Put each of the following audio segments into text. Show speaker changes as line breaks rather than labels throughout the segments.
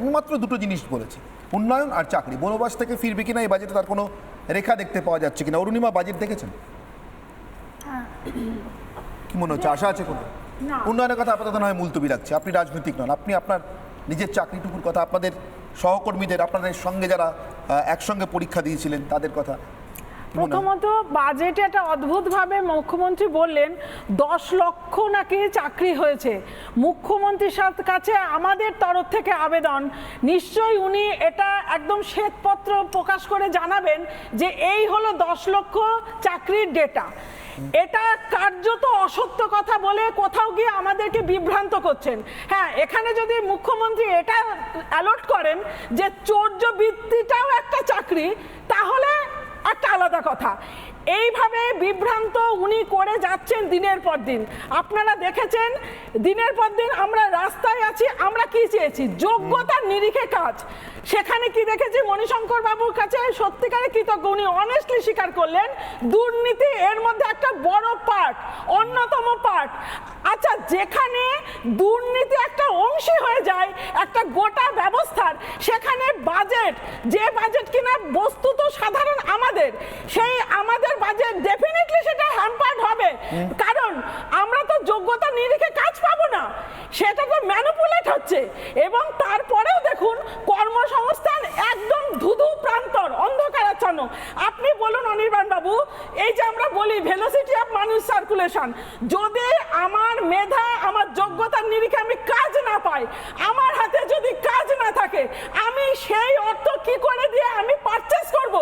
আমি মাত্র দুটো জিনিস বলেছি। উন্নয়ন আর চাকরি। বনবাস থেকে ফিরবে কিনা এই বাজেটে তার কোনো রেখা দেখতে পাওয়া যাচ্ছে কিনা? অরুণিমা বাজেট দেখেছেন? কি মনে হচ্ছে? আশা আছে কোনো? উন্নয়নের কথা আপাতত নয় মুলতবি রাখছে আপনি রাজনৈতিক নন। আপনি আপনার নিজের চাকরিটুকুর কথা আপনাদের সহকর্মীদের আপনাদের সঙ্গে যারা একসঙ্গে পরীক্ষা দিয়েছিলেন তাদের কথা। হয়?
প্রথমত বাজেটে একটা অদ্ভুতভাবে মুখ্যমন্ত্রী বললেন, দশ লক্ষ নাকি চাকরি হয়েছে। মুখ্যমন্ত্রীর কাছে আমাদের তরফ থেকে আবেদন। নিশ্চয়ই উনি এটা একদম শ্বেতপত্র প্রকাশ করে জানাবেন যে এই হলো দশ লক্ষ চাকরির ডেটা এটা কার্যত অসত্য কথা বলে কোথাও গিয়ে আমাদেরকে বিভ্রান্ত করছেন। হ্যাঁ এখানে যদি মুখ্যমন্ত্রী এটা অ্যালট করেন যে চৌর্য বৃত্তিটাও একটা চাকরি, তাহলে একটা আলাদা কথা। এইভাবে বিভ্রান্ত উনি করে যাচ্ছেন দিনের পর দিন। আপনারা দেখেছেন, দিনের পর দিন আমরা রাস্তায় আছি, আমরা কি চেয়েছি? যোগ্যতার নিরিখে কাজ। সেখানে কি দেখেছি? মণিশঙ্কর বাবুর কাছে সত্যিকারে কৃতজ্ঞ। উনি অনেস্টলি স্বীকার করলেন, দুর্নীতি এর মধ্যে একটা বড় পার্ট অন্যতম পার্ট আচ্ছা যেখানে দুর্নীতি একটা অংশী হয়ে যায়, একটা গোটা ব্যবস্থার, সেখানে বাজেট যে বাজেট কিনা বস্তুত সাধারণ আমাদের সেই আমাদের বাজেট ডেফিনেটলি সেটা হ্যাম্পার্ড হবে। কারণ আমরা তো যোগ্যতা নিরিখে কাজ পাবো না সেটা তো ম্যানুপুলেট হচ্ছে। এবং তারপরেও দেখুন কর্মসংস্থান একদম ধুধু প্রান্তর অন্ধকারাচ্ছন্ন আপনি বলুন অনির্বাণ বাবু এই যে আমরা বলি ভেলোসিটি অফ মানুষ সার্কুলেশন যদি আমার মেধা আমার যোগ্যতার নিরিখে আমি কাজ না পাই আমার হাতে যদি কাজ না থাকে আমি সেই অর্থ কি করে দিয়ে আমি পারচেস করব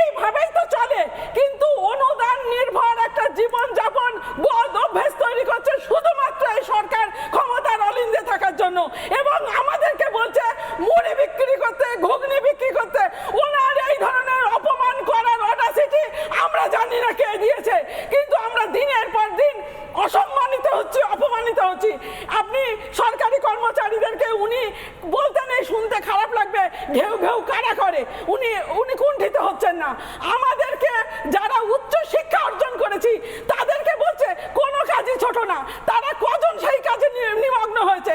এইভাবেই তো চলে কিন্তু অনুদান নির্ভর একটা জীবন যাপন বদ অভ্যেস তৈরি করছে শুধুমাত্র এই সরকার ক্ষমতার অলিন্দে থাকার জন্য এবং আমাদেরকে বলছে মুড়ি বিক্রি করতে ঘুগনি বিক্রি করতে ওনার এই ধরনের অপমান করার অডাসিটি আমরা জানি না কে দিয়েছে কিন্তু আমরা দিনের পর দিন অসম্মানিত হচ্ছি হচ্ছি আপনি সরকারি কর্মচারীদেরকে উনি বলতে নেই, শুনতে খারাপ লাগবে, ঘেউ ঘেউ কারা করে? উনি উনি কুণ্ঠিত হচ্ছেন না। আমাদেরকে যারা উচ্চ শিক্ষা অর্জন করেছি তাদেরকে বলছে কোনো কাজই ছোট না তারা কজন সেই কাজে নি- নিমগ্ন হয়েছে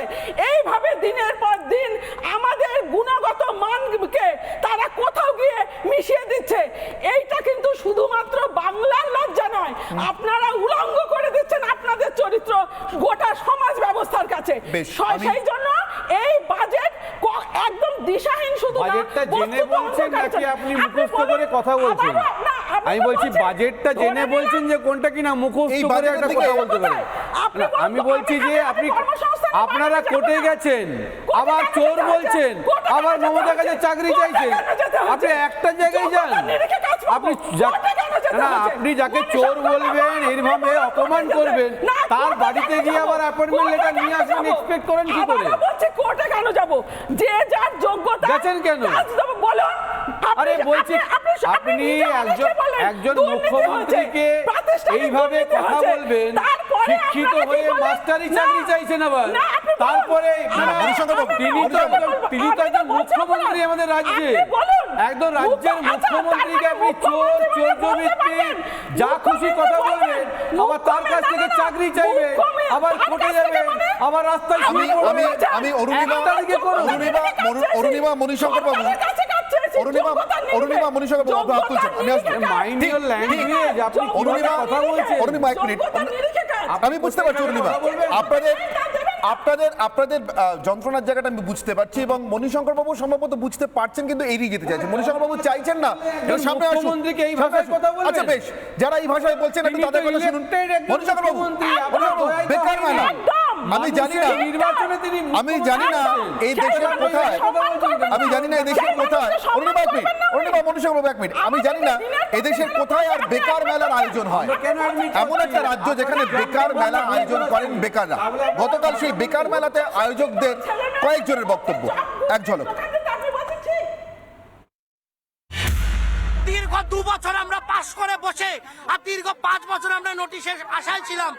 এইভাবে দিনের পর দিন আমাদের গুণগত মানকে তারা কোথাও গিয়ে মিশিয়ে দিচ্ছে এইটা কিন্তু শুধুমাত্র বাংলার লজ্জা নয় আপনারা উলঙ্গ করে দিচ্ছেন আপনাদের চরিত্র গোটা সমাজ ব্যবস্থার কাছে
বেশ,
সেই জন্য এই বাজেট একদম দিশাহীন শুধু
বাজেটটা জেনে বলছেন নাকি আপনি মুখস্থ করে কথা বলছেন? আমি বলছি বাজেটটা জেনে বলছেন যে কোনটা কিনা মুখস্থ করে একটা কথা বলতে পারেন আমি বলছি যে
আপনি
আপনি আপনারা কোর্টে গেছেন আবার চোর বলছেন আবার মমতা কাছে চাকরি চাইছেন। আপনি একটা জায়গায় যান। আপনি না আপনি যাকে চোর বলবেন এইভাবে অপমান করবেন তার বাড়িতে গিয়ে আবার অ্যাপয়েন্টমেন্ট লেটার নিয়ে আসবেন এক্সপেক্ট করেন কি করে?
বলছি কোর্টে কেন যাব? যে যার যোগ্যতা
গেছেন কেন?
বলুন।
আরে বলছি
আপনি-
একজন একজন মুখ্যমন্ত্রীকে এইভাবে কথা বলবেন শিক্ষিত হয়ে? মাস্টারি চাকরি চাইছেন আবার তারপরে তিনি তো। তিনি তো একজন মুখ্যমন্ত্রী আমাদের রাজ্যে
আপনি বলুন।
একদম রাজ্যের
মুখ্য- আচ্ছা,
মুখ্যমন্ত্রীকে
মানে
আপনি চোর
মুখ্যমন্ত্রী
চোর
বলতে
জমিত্রী
পারবেন।
যা খুশি কথা বলবেন আবার তার কাছ থেকে চাকরি চাইবে আবার
থেকে
যাবে
মানে?
আবার রাস্তায়
আমি আমি অরুণিমা। অরুণিমা অরুণিমা মণিশঙ্কর বাবু
সরকারের কাছে কাজ চেয়েছি,
অরুণিমা। অরুণিমা বাবু আপনি হাত তুলছেন আমি আসব।
মাইন্ড
ইওর
ল্যাঙ্গুয়েজ আপনি
অরুণিমা
কথা বলছেন?
অরুণিমা এক মিনিট। আমি বুঝতে পারছি অরুণিমা আপনাদের আপনাদের আপনাদের যন্ত্রণার জায়গাটা আমি বুঝতে পারছি এবং মণিশঙ্কর বাবু সম্ভবত বুঝতে পারছেন কিন্তু এড়িয়ে যেতে চাইছেন। মণিশঙ্কর বাবু চাইছেন না। সামনে আসুন।
এই ভাষায় কথা বলবেন?
আচ্ছা বেশ। যারা এই ভাষায় বলছেন একটু তাদের কথা শুনুন। মণিশঙ্কর বাবু বেকার মেলা আমি জানি না।
নির্বাচনে তিনি
আমি জানি না এই দেশের কোথায়। আমি জানি না এই দেশের কোথায়। অরুণিমা এক মিনিট আমি জানি না এই কোথায় আর বেকার মেলার আয়োজন হয়। এমন একটা রাজ্য যেখানে বেকার মেলা আয়োজন করেন বেকাররা। গতকাল সেই বেকার মেলাতে আয়োজকদের কয়েকজনের বক্তব্য। এক ঝলক।
আর দীর্ঘ পাঁচ বছর আমরা নোটিশের আশায় ছিলাম।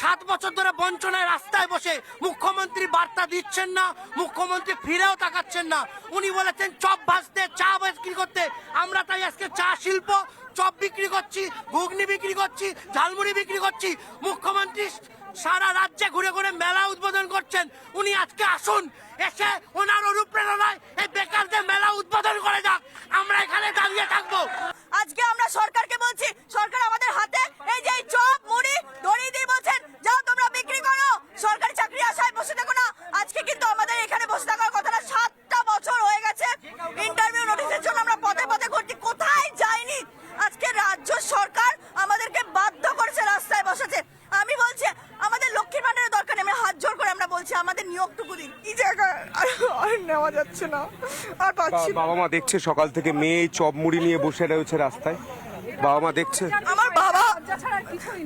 সাত বছর ধরে বঞ্চনায় রাস্তায় বসে মুখ্যমন্ত্রী বার্তা দিচ্ছেন না, মুখ্যমন্ত্রী ফিরেও তাকাচ্ছেন না। উনি বলেছেন, চপ ভাজতে, চা বিক্রি করতে। আমরা তাই আজকে চা শিল্প, চপ বিক্রি করছি, ঘুগনি বিক্রি করছি, ঝালমুড়ি বিক্রি করছি। মুখ্যমন্ত্রী সারা রাজ্যে ঘুরে ঘুরে মেলা উদ্বোধন করছেন। উনি আজকে আসুন এসে ওনার অনুপ্রেরণায় এই বেকারদের মেলা উদ্বোধন করে যাক আমরা এখানে দাঁড়িয়ে থাকব
আজকে আমরা সরকারকে বলছি সরকার আমাদের হাতে এই যে এই চপ মুড়ি দড়ি দিয়ে বলছেন যাও তোমরা বিক্রি করো সরকারি চাকরি আশায় বসে থাকো না আজকে কিন্তু আমাদের এখানে বসে থাকার কথা না সাতটা বছর হয়ে গেছে ইন্টারভিউ নোটিশের জন্য আমরা পথে পথে ঘুরছি কোথায় যাইনি আজকে রাজ্য সরকার আমাদেরকে বাধ্য করেছে রাস্তায় বসাতে আমি বলছি আমাদের লক্ষ্মীর ভান্ডারের দরকার নেই আমরা হাত জোর করে আমরা বলছি আমাদের নিয়োগটুকু দিন
এই জায়গা আর আর না আর পাচ্ছি
বা- বাবা মা দেখছে সকাল থেকে মেয়ে চপ মুড়ি নিয়ে বসে রয়েছে রাস্তায়। বাবা মা দেখছে।
আমার বাবা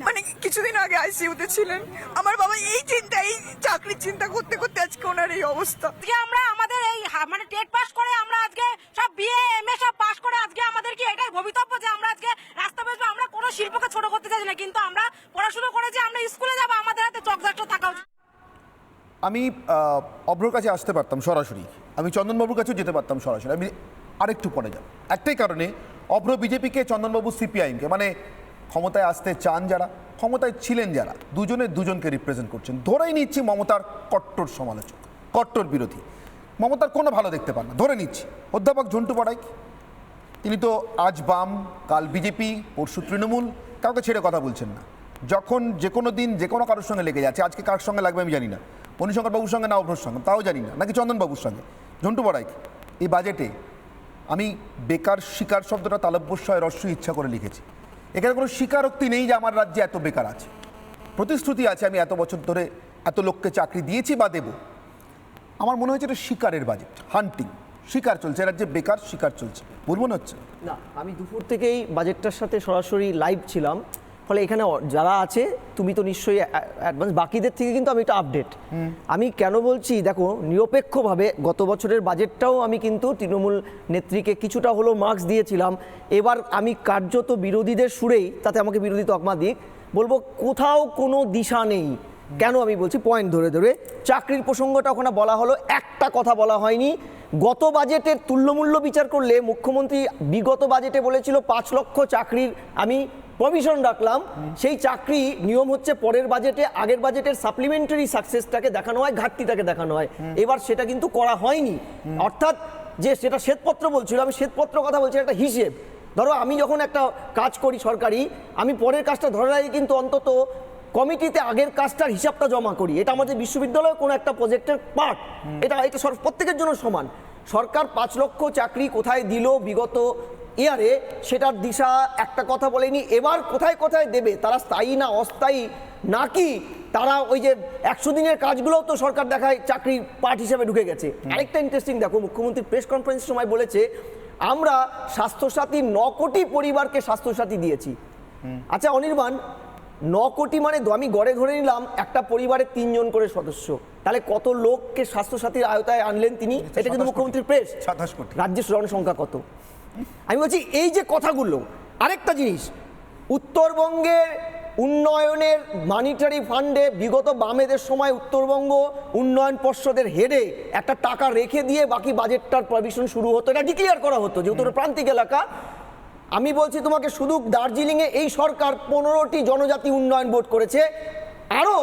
মানে কিছুদিন আগে আইসিইউতে ছিলেন। আমার বাবা এই চিন্তা এই চাকরির চিন্তা করতে করতে আজকে ওনার এই অবস্থা।
আজকে আমরা আমাদের এই হা- মানে টেট পাস করে আমরা আজকে সব বিএ এমএ সব পাস করে আজকে আমাদের কি এটাই ভবিতব্য যে আমরা আজকে রাস্তা বেসবো আমরা কোনো শিল্পকে ছোট করতে চাইছি না কিন্তু আমরা পড়াশোনা করেছি আমরা স্কুলে যাব আমাদের হাতে চকজাক্ট থাকা উচিত
আমি অভ্রর কাছে আসতে পারতাম সরাসরি। আমি চন্দনবাবুর কাছেও যেতে পারতাম সরাসরি। আমি আরেকটু পরে যাব। একটাই কারণে অভ্র বিজেপিকে চন্দনবাবু সিপিআইএমকে মানে ক্ষমতায় আসতে চান যারা, ক্ষমতায় ছিলেন যারা, দুজনে দুজনকে রিপ্রেজেন্ট করছেন। ধরেই নিচ্ছি মমতার কট্টর সমালোচক, কট্টর বিরোধী। মমতার কোনো ভালো দেখতে পান না। ধরে নিচ্ছি। অধ্যাপক ঝন্টু পড়াই, তিনি তো আজ বাম, কাল বিজেপি, পরশু তৃণমূল, কাউকে ছেড়ে কথা বলছেন না। যখন যে কোনো দিন যে কোনো কারোর সঙ্গে লেগে যাচ্ছে, আজকে কার সঙ্গে লাগবে আমি জানি না। মণিশঙ্কর বাবুর সঙ্গে না অভ্রর সঙ্গে, তাও জানি না। নাকি চন্দনবাবুর সঙ্গে? ঝন্টু বড়াইক। এই বাজেটে আমি বেকার শিকার শব্দটা তালব্যস্বয় রস্য ইচ্ছা করে লিখেছি। এখানে কোনো স্বীকারোক্তি নেই যে আমার রাজ্যে এত বেকার আছে। প্রতিশ্রুতি আছে আমি এত বছর ধরে এত লোককে চাকরি দিয়েছি বা দেবো। আমার মনে হয়েছে এটা শিকারের বাজেট, হান্টিং। শিকার চলছে রাজ্যে বেকার শিকার চলছে। ভুল মনে হচ্ছে?
না, আমি দুপুর থেকেই বাজেটটার সাথে সরাসরি লাইভ ছিলাম। ফলে এখানে যারা আছে তুমি তো নিশ্চয়ই অ্যাডভান্স বাকিদের থেকে কিন্তু আমি একটা আপডেট আমি কেন বলছি দেখো নিরপেক্ষভাবে গত বছরের বাজেটটাও আমি কিন্তু তৃণমূল নেত্রীকে কিছুটা হলেও মার্কস দিয়েছিলাম। এবার আমি কার্যত বিরোধীদের সুরেই তাতে আমাকে বিরোধী তকমা দিক বলব কোথাও কোনো দিশা নেই। কেন আমি বলছি? পয়েন্ট ধরে ধরে। চাকরির প্রসঙ্গটা ওখানে বলা হলো একটা কথা বলা হয়নি। গত বাজেটের তুল্যমূল্য বিচার করলে মুখ্যমন্ত্রী বিগত বাজেটে বলেছিল পাঁচ লক্ষ চাকরির আমি প্রভিশন রাখলাম। সেই চাকরি নিয়ম হচ্ছে পরের বাজেটে আগের বাজেটের সাপ্লিমেন্টারি সাকসেসটাকে দেখানো হয়, ঘাটতিটাকে দেখানো হয়। এবার সেটা কিন্তু করা হয়নি। অর্থাৎ যে সেটা শ্বেতপত্র বলছিল, আমি শ্বেতপত্র কথা বলছি একটা হিসেব। ধরো আমি যখন একটা কাজ করি সরকারি, আমি পরের কাজটা ধরে রাখি কিন্তু অন্তত কমিটিতে আগের কাজটার হিসাবটা জমা করি। এটা আমাদের বিশ্ববিদ্যালয়ে কোনো একটা প্রজেক্টের পার্ট এটা এটা প্রত্যেকের জন্য সমান। সরকার পাঁচ লক্ষ চাকরি কোথায় দিল, বিগত ইয়ারে সেটার দিশা একটা কথা বলেনি। এবার কোথায় কোথায় দেবে? তারা স্থায়ী না অস্থায়ী? নাকি তারা ওই যে একশো দিনের কাজগুলোও তো সরকার দেখায় চাকরি পার্ট হিসেবে ঢুকে গেছে? আরেকটা ইন্টারেস্টিং দেখো মুখ্যমন্ত্রী প্রেস কনফারেন্সের সময় বলেছে আমরা স্বাস্থ্যসাথী ন কোটি পরিবারকে স্বাস্থ্যসাথী দিয়েছি। আচ্ছা অনির্বাণ ন কোটি মানে আমি গড়ে ধরে নিলাম একটা পরিবারের তিনজন করে সদস্য। তাহলে কত লোককে স্বাস্থ্যসাথীর আয়তায় আনলেন তিনি? এটা কিন্তু
27 কোটি।
মুখ্যমন্ত্রীর প্রেস
27 কোটি।
রাজ্যের জনসংখ্যা কত? আমি বলছি, এই যে কথাগুলো, আরেকটা জিনিস উত্তরবঙ্গের উন্নয়নের মানিটারি ফান্ডে বিগত বামেদের সময় উত্তরবঙ্গ উন্নয়ন পর্ষদের হেডে একটা টাকা রেখে দিয়ে বাকি বাজেটটার প্রভিশন শুরু হতো। এটা ডিক্লিয়ার করা হতো, যেহেতু প্রান্তিক এলাকা। আমি বলছি, তোমাকে শুধু দার্জিলিংয়ে এই সরকার পনেরোটি জনজাতি উন্নয়ন বোর্ড করেছে আরও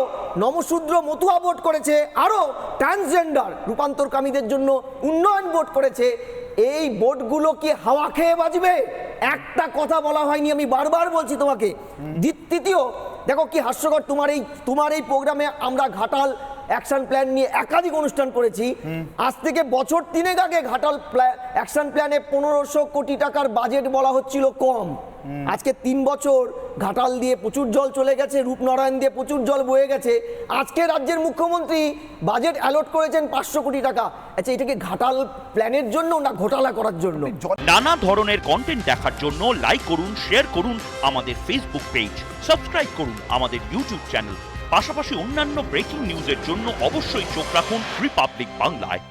নমশূদ্র মতুয়া বোর্ড করেছে আরও ট্রান্সজেন্ডার রূপান্তরকামীদের জন্য উন্নয়ন বোর্ড করেছে এই বোটগুলো কি হাওয়া খেয়ে বাজবে? একটা কথা বলা হয়নি, আমি বারবার বলছি তোমাকে। দ্বিতীয় দেখো কি হাস্যকর, তোমার এই তোমার এই প্রোগ্রামে আমরা ঘাটাল অ্যাকশন প্ল্যান নিয়ে একাধিক অনুষ্ঠান করেছি। আজ থেকে বছর তিনেক আগে ঘাটাল অ্যাকশন প্ল্যানে পনেরোশো কোটি টাকার বাজেট বলা হচ্ছিল কম। আজকে তিন বছর ঘাটাল দিয়ে প্রচুর জল চলে গেছে রূপনারায়ণ দিয়ে প্রচুর জল বয়ে গেছে। আজকে রাজ্যের মুখ্যমন্ত্রী বাজেট অ্যালট করেছেন পাঁচশো কোটি টাকা। আচ্ছা এটা কি ঘাটাল প্ল্যানের জন্য না ঘোটালা করার জন্য?
নানা ধরনের কন্টেন্ট দেখার জন্য লাইক করুন শেয়ার করুন আমাদের ফেসবুক পেজ সাবস্ক্রাইব করুন আমাদের ইউটিউব চ্যানেল পাশাপাশি অন্যান্য ব্রেকিং নিউজের জন্য অবশ্যই চোখ রাখুন রিপাবলিক বাংলায়